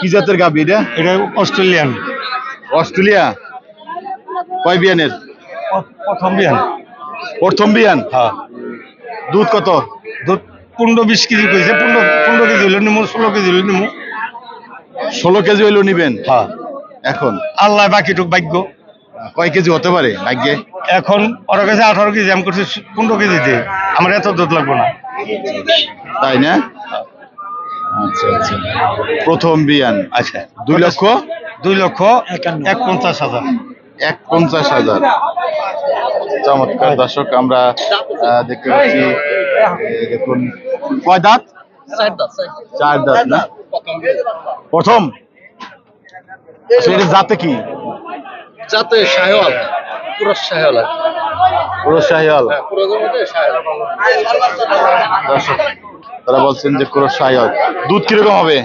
কি জাতের গাবি এটা? এটা অস্ট্রেলিয়ান। অস্ট্রেলিয়া? কয় বিয়ানের? প্রথম বিয়ান। প্রথম বিয়ান? হ্যাঁ। দুধ কত? দুধ পনেরো বিশ কেজি কইছে পনেরো পনেরো কেজি হইলে নিমু ষোলো কেজি হইলে নিমু। ষোলো কেজি হইলেও নিবেন? হ্যাঁ। এখন? আল্লাহ বাকিটুক ভাগ্য। কয় কেজি হতে পারে ভাগ্যে? এখন ওরা কাছে আঠারো কেজি আমি করছি পনেরো কেজি দিয়ে আমার এত দুধ লাগবে না। তাই না? আচ্ছা আচ্ছা। প্রথম বিয়ান। আচ্ছা দুই লক্ষ? দুই লক্ষ এক পঞ্চাশ হাজার। এক পঞ্চাশ হাজার। চমৎকার দর্শক আমরা দেখতে পাচ্ছি দেখুন কয় দাঁত? চার দাঁত না? প্রথম। আচ্ছা, জাতে কি? যাতে শাহওয়াল পুরো শাহওয়াল। আর পুরো শাহওয়াল। দর্শক তারা বলছেন যে পুরো শাহিয়াল দুধ কীরকম হবে?